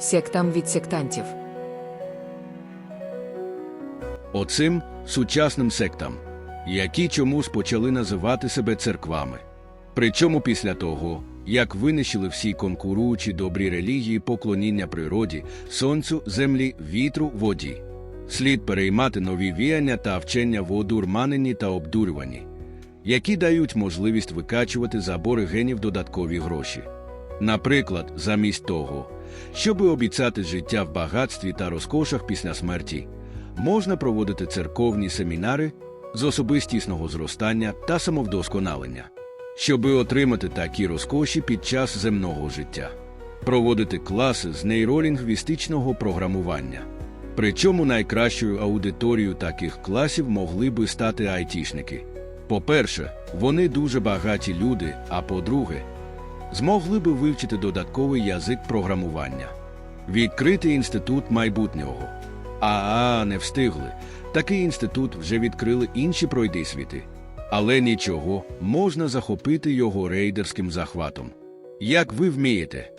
сектам від сектантів. Оцим сучасним сектам, які чомусь почали називати себе церквами. Причому після того, як винищили всі конкуруючі добрі релігії поклоніння природі, сонцю, землі, вітру, воді. Слід переймати нові віяння та вчення в одурманенні та обдурюванні, які дають можливість викачувати забори генів додаткові гроші. Наприклад, замість того, щоби обіцяти життя в багатстві та розкошах після смерті, можна проводити церковні семінари з особистісного зростання та самовдосконалення, щоби отримати такі розкоші під час земного життя, проводити класи з нейролінгвістичного програмування. Причому найкращою аудиторією таких класів могли би стати айтішники. По-перше, вони дуже багаті люди, а по-друге, змогли би вивчити додатковий язик програмування, відкрити інститут майбутнього. А, не встигли. Такий інститут вже відкрили інші пройдисвіти. Але нічого, можна захопити його рейдерським захватом. Як ви вмієте,